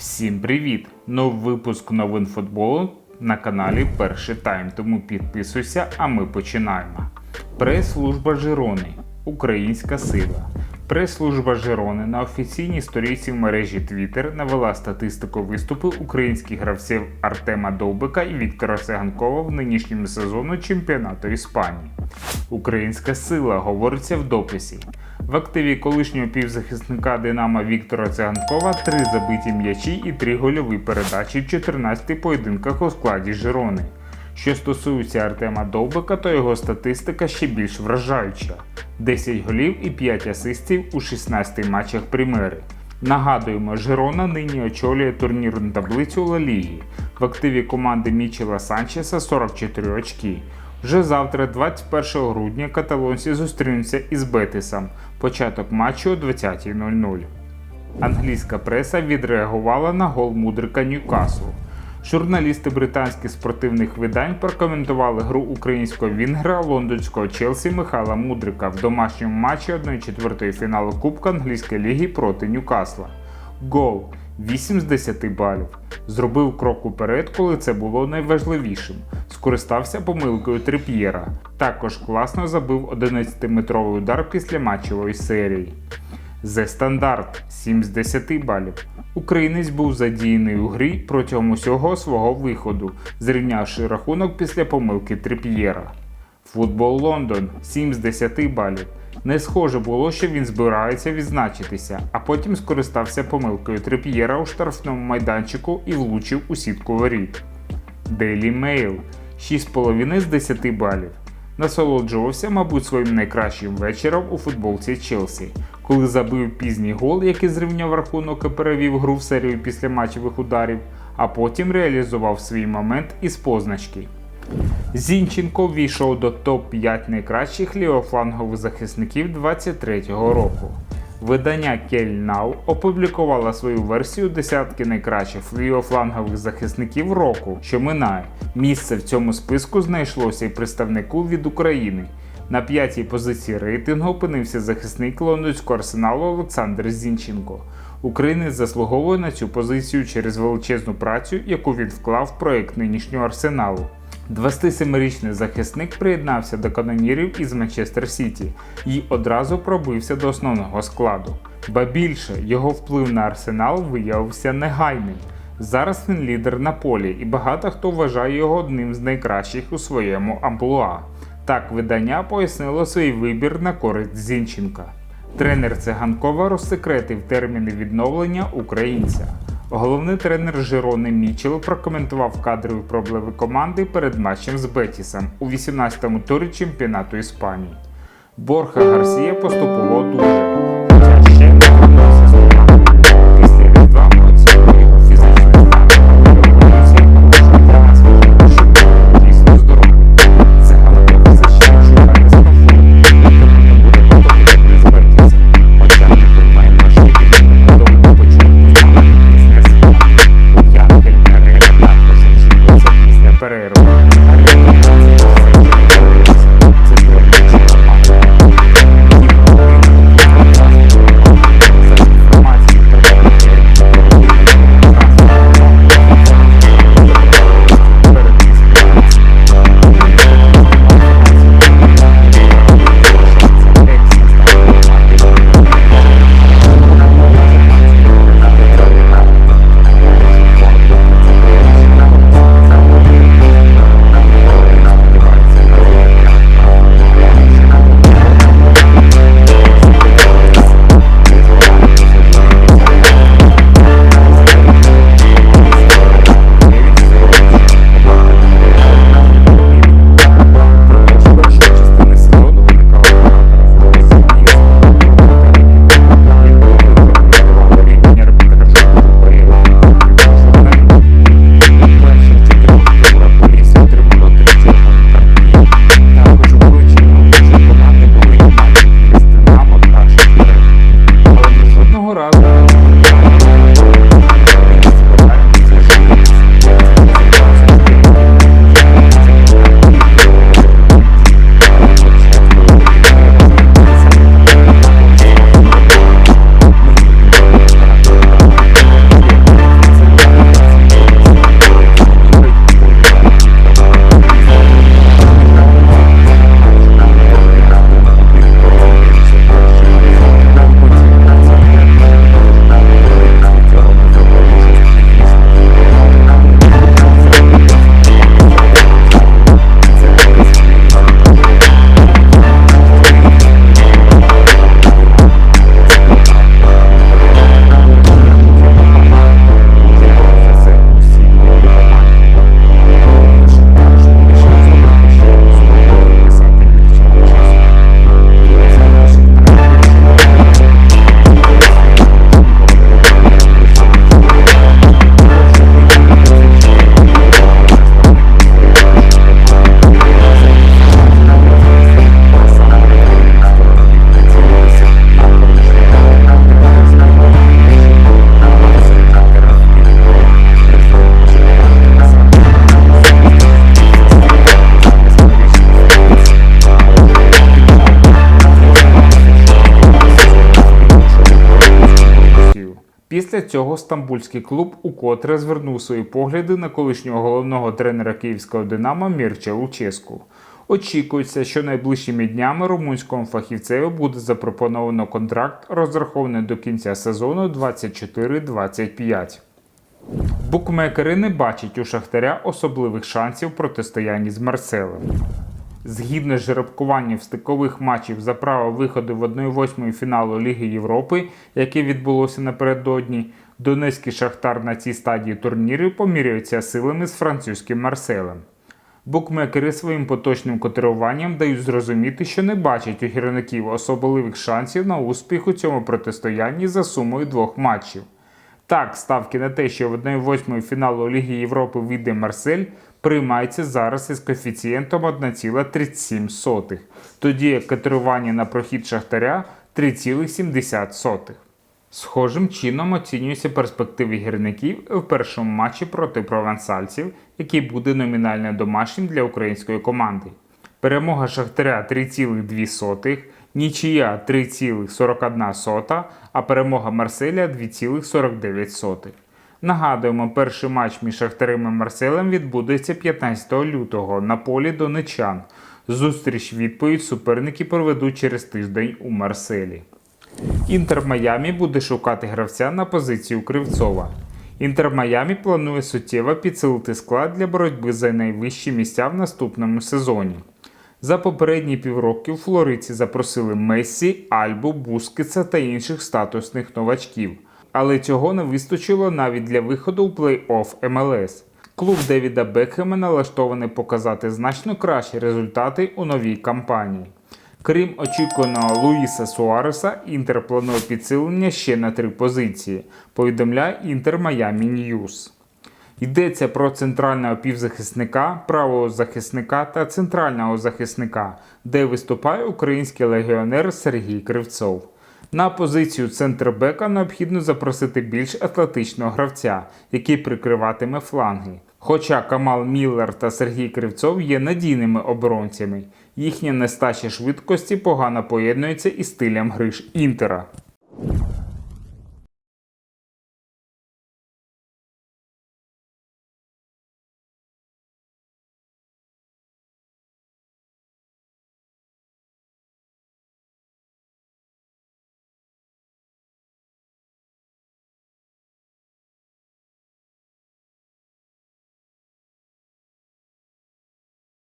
Всім привіт! Новий випуск новин футболу на каналі Перший Тайм. Тому підписуйся, а ми починаємо. Прес-служба Жирони. Українська сила. Прес-служба Жирони на офіційній сторінці в мережі Twitter навела статистику виступи українських гравців Артема Довбика і Віктора Циганкова в нинішньому сезону чемпіонату Іспанії. Українська сила говориться в дописі. В активі колишнього півзахисника Динамо Віктора Циганкова три забиті м'ячі і три гольові передачі в 14 поєдинках у складі Жирони. Що стосується Артема Довбика, то його статистика ще більш вражаюча: 10 голів і 5 асистів у 16 матчах Примери. Нагадуємо, Жирона нині очолює турнірну таблицю Ла Ліги. В активі команди Мічела Санчеса 44 очки. Вже завтра, 21 грудня, каталонці зустрінуться із Бетисом. Початок матчу о 20.00. Англійська преса відреагувала на гол мудрика Ньюкаслу. Журналісти британських спортивних видань прокоментували гру українського вінгера лондонського Челсі Михайла Мудрика в домашньому матчі 1-4 фіналу Кубка англійської ліги проти Ньюкасла. Гол 8 з 10 балів. Зробив крок уперед, коли це було найважливішим. Скористався помилкою Трип'єра. Також класно забив 11-метровий удар після матчевої серії. The Standard 7 з 10 балів. Українець був задіяний у грі протягом усього свого виходу, зрівнявши рахунок після помилки Трип'єра. Футбол Лондон 7 з 10 балів. Не схоже було, що він збирається відзначитися, а потім скористався помилкою Трип'єра у штрафному майданчику і влучив у сітку воріт. Daily Mail 6,5 з 10 балів. Насолоджувався, мабуть, своїм найкращим вечором у футболці Челсі, коли забив пізній гол, який зрівняв рахунок і перевів гру в серію після матчевих ударів, а потім реалізував свій момент із позначки. Зінченко війшов до топ-5 найкращих лівофлангових захисників 23-го року. Видання Кельнау опублікувало свою версію десятки найкращих лівофлангових захисників року, що минає. Місце в цьому списку знайшлося і представнику від України. На п'ятій позиції рейтингу опинився захисник лондонського арсеналу Олександр Зінченко. Українець заслуговує на цю позицію через величезну працю, яку він вклав в проект нинішнього арсеналу. 27-річний захисник приєднався до канонірів із Манчестер Сіті і одразу пробився до основного складу. Ба більше його вплив на арсенал виявився негайним. Зараз він лідер на полі, і багато хто вважає його одним з найкращих у своєму амплуа. Так видання пояснило свій вибір на користь Зінченка. Тренер Циганкова розсекретив терміни відновлення українця. Головний тренер Жерони Мічел прокоментував кадрові проблеми команди перед матчем з Бетісом у 18-му турі чемпіонату Іспанії. Борха Гарсія поступово дуже, Після цього стамбульський клуб укотре звернув свої погляди на колишнього головного тренера київського Динамо Мірча Луческу. Очікується, що найближчими днями румунському фахівцеві буде запропоновано контракт, розрахований до кінця сезону 24-25. Букмекери не бачать у Шахтаря особливих шансів протистоянні з Марселем. Згідно з жеребкуванням стикових матчів за право виходу в 1-8 фіналу Ліги Європи, яке відбулося напередодні, Донецький Шахтар на цій стадії турніру поміряються силами з французьким Марселем. Букмекери своїм поточним котируванням дають зрозуміти, що не бачать у гірників особливих шансів на успіх у цьому протистоянні за сумою двох матчів. Так, ставки на те, що в 1-8 фіналу Ліги Європи вийде Марсель, приймаються зараз із коефіцієнтом 1,37, тоді як котирування на прохід Шахтаря 3,70. Схожим чином оцінюються перспективи гірників в першому матчі проти провансальців, який буде номінально домашнім для української команди. Перемога Шахтаря 3,2, нічия 3,41, а перемога Марселя 2,49. Нагадуємо, перший матч між Шахтарем і Марселем відбудеться 15 лютого на полі донечан. Зустріч відповідь суперники проведуть через тиждень у Марселі. Інтер Майамі буде шукати гравця на позицію Кривцова. Інтер Майамі планує суттєво підсилити склад для боротьби за найвищі місця в наступному сезоні. За попередні півроки у Флориці запросили Мессі, Альбу, Бускетса та інших статусних новачків. Але цього не вистачило навіть для виходу у плей-офф МЛС. Клуб Девіда Бекхема налаштований показати значно кращі результати у новій кампанії. Крім очікуваного Луїса Суареса, Інтер планує підсилення ще на три позиції, повідомляє Інтер Майамі Ньюс. Йдеться про центрального півзахисника, правого захисника та центрального захисника, де виступає український легіонер Сергій Кривцов. На позицію центрбека необхідно запросити більш атлетичного гравця, який прикриватиме фланги. Хоча Камал Міллер та Сергій Кривцов є надійними оборонцями, їхня нестача швидкості погано поєднується із стилем гри ж Інтера.